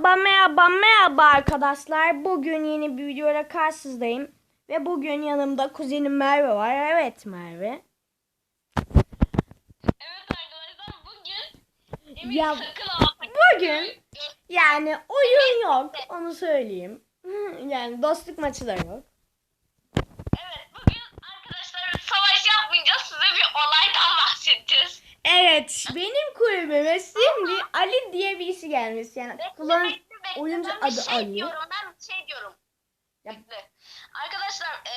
Merhaba merhaba merhaba arkadaşlar. Bugün yeni bir videoyla karşınızdayım. Ve bugün yanımda kuzenim Merve var. Evet Merve. Evet arkadaşlar bugün Emir Ya, sakın bugün- Yani oyun yok onu söyleyeyim. Yani dostluk maçı da yok. Evet benim kulübüme şimdi Ali diye birisi gelmiş. Yani kullan Bekle, bekle, oyuncu ben adı şey Ali. diyorum ben şey diyorum. Ya-. Arkadaşlar e,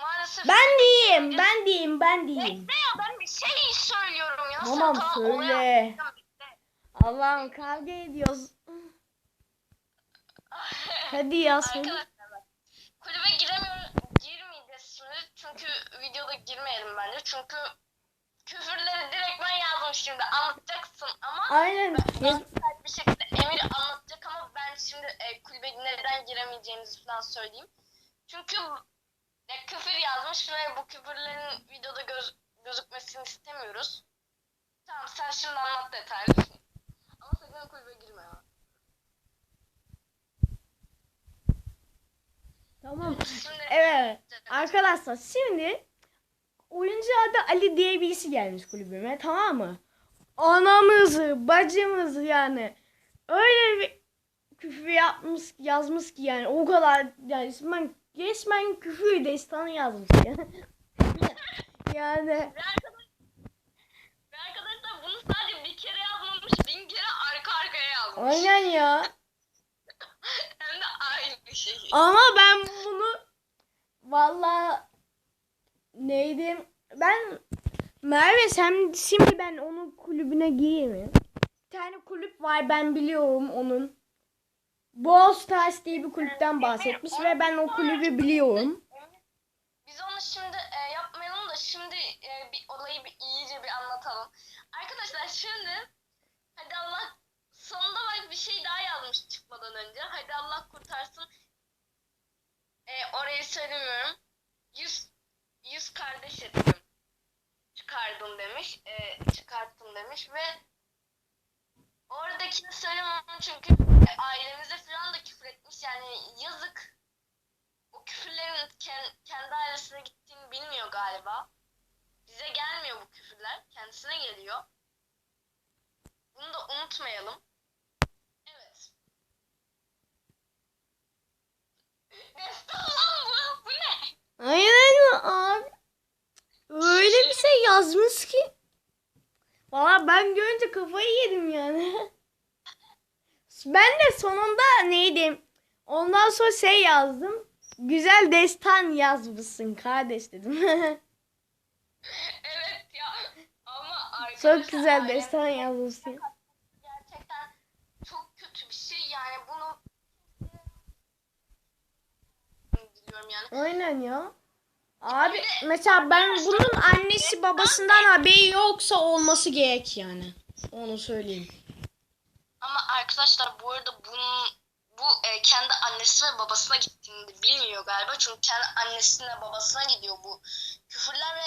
maalesef Ben diyeyim ben diyeyim ben diyeyim. Bekle ya ben bir şey söylüyorum ya. Tamam, söyle. Allah'ım kavga ediyoruz. Hadi ya söyle. Arkadaşlar kulübe giremiyoruz, girmeyeceğiz şimdi çünkü videoda girmeyelim bence çünkü küfürleri direkt ben yazdım şimdi anlatacaksın ama Aynen. ben bir şekilde Emir anlatacak ama ben şimdi e, kulübe neden giremeyeceğinizi falan söyleyeyim. Çünkü e, küfür yazmış ve bu küfürlerin videoda göz, gözükmesini istemiyoruz. Tamam sen şimdi anlat detaylı. Ama sakın kulübe girme ya. Tamam. Şimdi Evet. Arkadaşlar şimdi oyuncu adı Ali diye birisi gelmiş kulübüme tamam mı? Anamızı, bacımızı yani öyle bir küfür yapmış, yazmış ki yani o kadar yani resmen, resmen küfür destanı yazmış yani. yani arkadaşlar bunu sadece bir kere yazmamış, bin kere arka arkaya yazmış. aynen ya. Hem de aynı şey. Ama ben bunu valla neydi? Ben Merve sen şimdi ben onun kulübüne gireyim mi? Bir tane kulüp var ben biliyorum onun. Brawl Stars diye bir kulüpten bahsetmiş ve ben o kulübü biliyorum. Biz onu şimdi e, yapmayalım da şimdi e, bir olayı bir iyice bir anlatalım. Arkadaşlar şimdi hadi Allah sonunda bak bir şey daha yazmış çıkmadan önce. Hadi Allah kurtarsın. E, orayı söylemiyorum. Yüz, yüz kardeş ettim. Çıkardım demiş. E, çıkarttım demiş ve oradakini söylemem çünkü ailemize falan da küfür etmiş. Yani yazık o küfürlerin ken- kendi ailesine gittiğini bilmiyor galiba. Bize gelmiyor bu küfürler. Kendisine geliyor. Bunu da unutmayalım. Evet. Destan lan bu. Bu ne? Aynen abi. Öyle bir şey yazmış ki. Valla ben görünce kafayı yedim yani. Ben de sonunda neydi? Ondan sonra şey yazdım. Güzel destan yazmışsın kardeş dedim. Evet ya. Ama Çok güzel destan yazmışsın. Gerçekten çok kötü bir şey. Yani bunu biliyorum yani. Aynen ya. Abi mesela ben bunun annesi babasından haberi yoksa olması gerek yani. Onu söyleyeyim. Ama arkadaşlar bu arada bunun bu e, kendi annesi ve babasına gittiğini bilmiyor galiba. Çünkü kendi annesine babasına gidiyor bu küfürler ve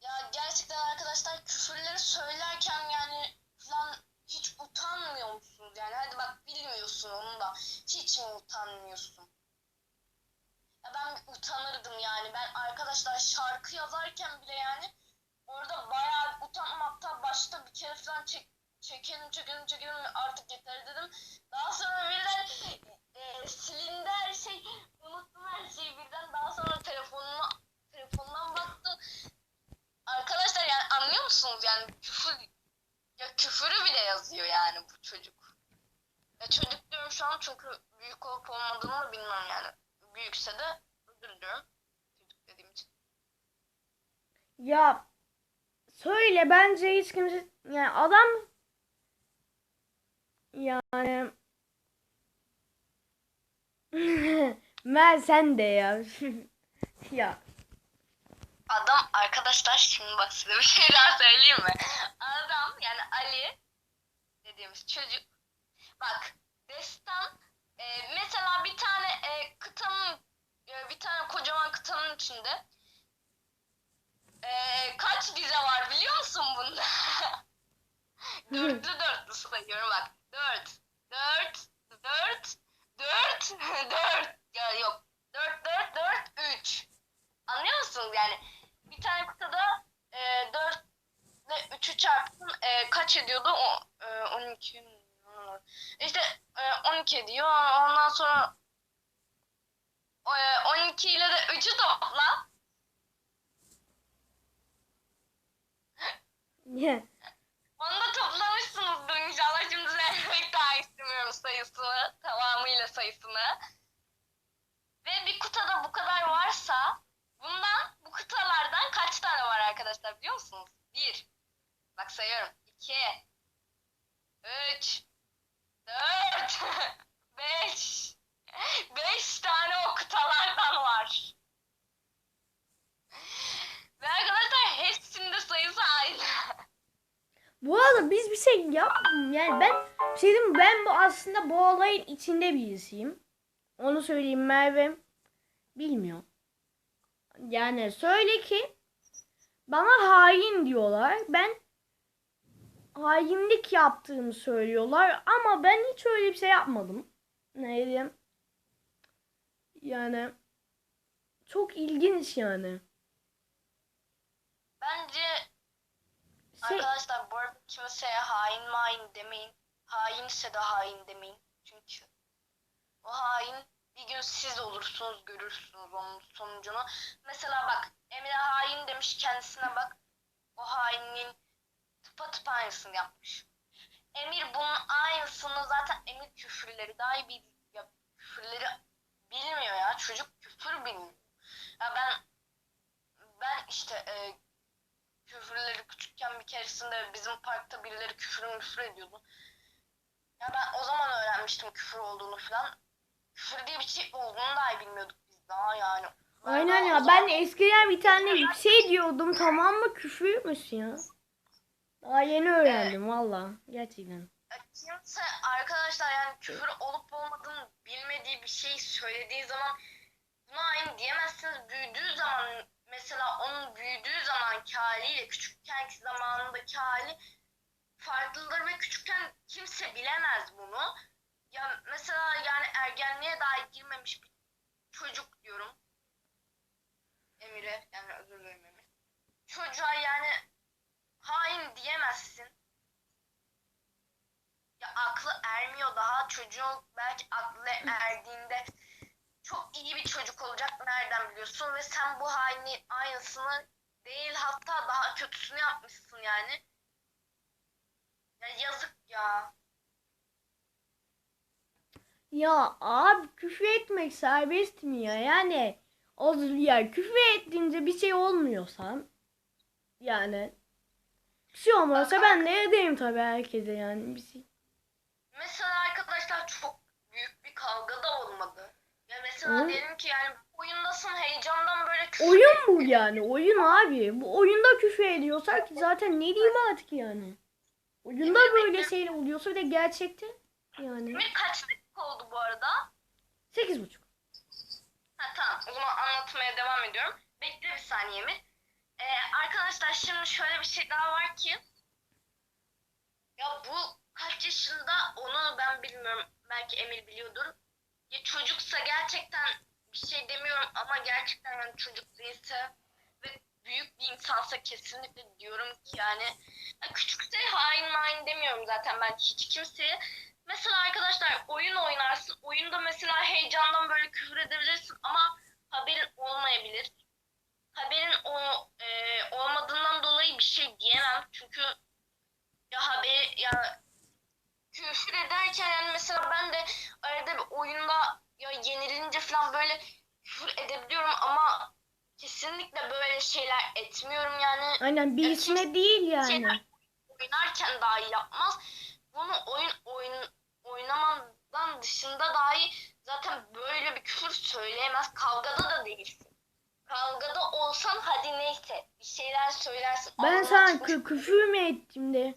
ya gerçekten arkadaşlar küfürleri söylerken yani falan hiç utanmıyor musunuz? Yani hadi bak bilmiyorsun onu da hiç mi utanmıyorsun? Ben utanırdım yani. Ben arkadaşlar şarkı yazarken bile yani orada bayağı. Hatta başta bir kere falan çek, çekelim çekelim çekelim artık yeter dedim. Daha sonra birden e, silindi her şey. Unuttum her şeyi birden. Daha sonra telefonuma telefondan baktım. Arkadaşlar yani anlıyor musunuz yani küfür ya küfürü bile yazıyor yani bu çocuk. Ya çocuk diyorum şu an çünkü büyük olup olmadığını da bilmem yani. Büyükse de özür diliyorum. Dediğim için. Ya söyle bence hiç kimse yani adam yani Mer sen de ya. ya Adam arkadaşlar şimdi bak size bir şey daha söyleyeyim mi? Adam yani Ali dediğimiz çocuk bak destan e, mesela bir tane e, tane kocaman kıtanın içinde e, kaç vize var biliyor musun bunda? dörtlü dörtlü sayıyorum bak. Dört. 4 4 4 4 ya yok 4 4 4 3 anlıyor musunuz yani bir tane kutuda e, 4 ile 3'ü çarptın e, kaç ediyordu o e, 12 mi? işte e, 12 ediyor ondan sonra 12 ile de 3'ü topla Niye? Onu da toplamışsınızdır inşallah. Şimdi söylemek daha istemiyorum sayısını. Tamamıyla sayısını. Ve bir kutuda bu kadar varsa bundan bu kıtalardan kaç tane var arkadaşlar biliyor musunuz? Bir. Bak sayıyorum. İki. Üç. Dört. Beş. Beş tane o kıtalardan var. Ve arkadaşlar hepsinde sayısı aynı. Bu arada biz bir şey yap yani ben bir ben bu aslında bu olayın içinde birisiyim. Onu söyleyeyim Merve bilmiyor. Yani söyle ki bana hain diyorlar. Ben hainlik yaptığımı söylüyorlar ama ben hiç öyle bir şey yapmadım. Ne diyeyim? Yani çok ilginç yani. Bence Şey, Arkadaşlar bu arada kimseye hain main demeyin. Hainse de hain demeyin. Çünkü o hain bir gün siz olursunuz görürsünüz onun sonucunu. Mesela bak Emre hain demiş kendisine bak. O hainin tıpatıp aynısını yapmış. Emir bunun aynısını zaten Emir küfürleri daha iyi bil ya küfürleri bilmiyor ya. Çocuk küfür bilmiyor. Ya ben ben işte e, küfürleri küçükken bir keresinde bizim parkta birileri küfür müfür ediyordu. Ya ben o zaman öğrenmiştim küfür olduğunu falan. Küfür diye bir şey olduğunu dahi bilmiyorduk biz daha yani. Ben aynen ya zaman- ben eskiden bir tane şey diyordum tamam mı küfürmüş ya. Daha yeni öğrendim valla gerçekten. Kimse arkadaşlar yani küfür olup olmadığını bilmediği bir şey söylediği zaman buna aynı diyemezsiniz. Büyüdüğü zaman mesela onun büyüdüğü zamanki haliyle küçükkenki zamanındaki hali farklıdır ve küçükken kimse bilemez bunu. Ya mesela yani ergenliğe dahi girmemiş bir çocuk diyorum. Emir'e yani özür dilerim Emir. Çocuğa yani hain diyemezsin ya aklı ermiyor daha çocuğun belki aklı erdiğinde çok iyi bir nereden biliyorsun ve sen bu hainin aynısını değil hatta daha kötüsünü yapmışsın yani. Ya yazık ya. Ya abi küfür etmek serbest mi ya? Yani o ya küfür ettiğince bir şey olmuyorsa yani bir şey olmuyorsa ben ne edeyim tabii herkese yani bir şey. Mesela arkadaşlar çok büyük bir kavga da olmadı. Ya mesela Hı? diyelim ki yani oyundasın heyecandan böyle küfür Oyun bu yani oyun abi. Bu oyunda küfür ediyorsak zaten ne diyeyim artık yani. Oyunda böyle şeyler oluyorsa bir de gerçekte yani. Emir kaç dakika oldu bu arada? Sekiz buçuk. Ha tamam. O zaman anlatmaya devam ediyorum. Bekle bir saniye mi? Ee, arkadaşlar şimdi şöyle bir şey daha var ki. Ya bu kaç yaşında onu ben bilmiyorum. Belki Emir biliyordur. Ya çocuksa gerçekten bir şey demiyorum ama gerçekten yani çocuk değilse ve büyük bir insansa kesinlikle diyorum ki yani ya küçükse hain main demiyorum zaten ben hiç kimseye. Mesela arkadaşlar oyun oynarsın. Oyunda mesela heyecandan böyle küfür edebilirsin ama haberin olmayabilir. Haberin o e, olmadığından dolayı bir şey diyemem. Çünkü ya haber ya küfür ederken yani mesela ben de arada bir oyunda ya yenilince falan böyle küfür edebiliyorum ama kesinlikle böyle şeyler etmiyorum yani. Aynen birisine değil yani. Şeyler oynarken dahi yapmaz. Bunu oyun oyun oynamandan dışında dahi zaten böyle bir küfür söyleyemez. Kavgada da değilsin. Kavgada olsan hadi neyse bir şeyler söylersin. Ben sana kü- küfür mü ettim de?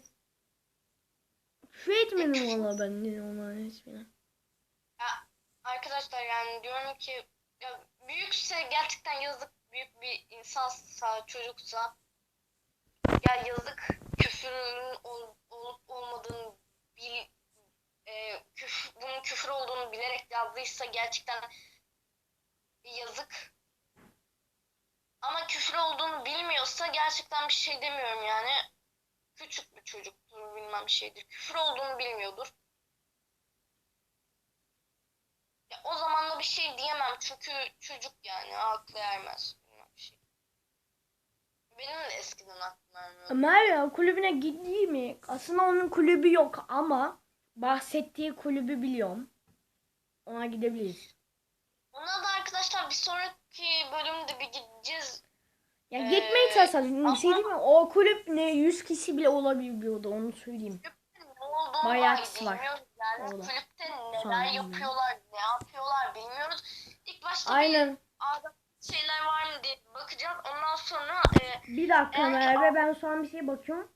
Küfür etmedim valla ben onların hiçbirine. Arkadaşlar yani diyorum ki ya büyükse gerçekten yazık büyük bir insansa çocuksa ya yazık küfürün ol- olup olmadığını bil e, küfür yazdıysa gerçekten yazık. Ama küfür olduğunu bilmiyorsa gerçekten bir şey demiyorum yani. Küçük bir çocuktur bilmem şeydir. Küfür olduğunu bilmiyordur. Ya o zaman da bir şey diyemem çünkü çocuk yani aklı ermez. Şey. Benim de eskiden aklım ermiyordu. Merve kulübüne gidiyor mi? Aslında onun kulübü yok ama bahsettiği kulübü biliyorum. Ona gidebiliriz. Ona da arkadaşlar bir sonraki bölümde bir gideceğiz. Ya Ee, çalışalım. Bir şey ama- değil mi? O kulüp ne 100 kişi bile olabiliyordu onu söyleyeyim. Bayağı var. Yani. Kulüpte neler yapıyorlar, ne yapıyorlar bilmiyoruz. İlk başta Aynen. A'da şeyler var mı diye bakacağız. Ondan sonra e, Bir dakika Eğer ki Merve ben şu an bir şey bakıyorum.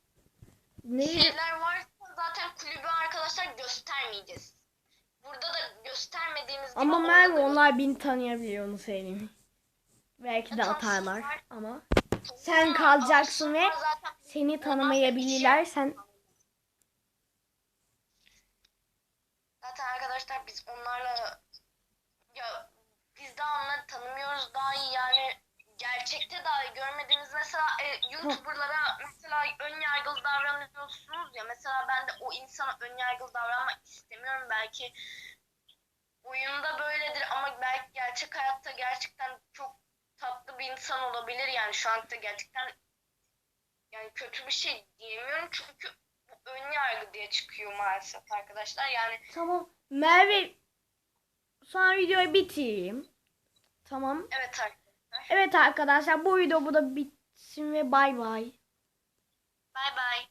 Neydi? şeyler varsa zaten kulübü arkadaşlar göstermeyeceğiz. Burada da göstermediğimiz gibi Ama orada Merve da onlar beni tanıyabiliyor onu söyleyeyim. Belki de atarlar ama sen kalacaksın ve Zaten seni tanımayabilirler. Sen Zaten arkadaşlar biz onlarla ya biz daha onları tanımıyoruz daha iyi. Yani gerçekte dahi görmediğimiz mesela e, YouTuber'lara mesela ön yargılı davranıyorsunuz ya mesela ben de o insana ön yargılı davranmak istemiyorum. Belki oyunda böyledir ama belki gerçek hayatta gerçekten çok tatlı bir insan olabilir. Yani şu anda gerçekten yani kötü bir şey diyemiyorum çünkü ön yargı diye çıkıyor maalesef arkadaşlar. Yani tamam. Merve sonra videoyu bitireyim. Tamam. evet arkadaşlar Evet arkadaşlar bu video burada bitsin ve bay bay. bay bay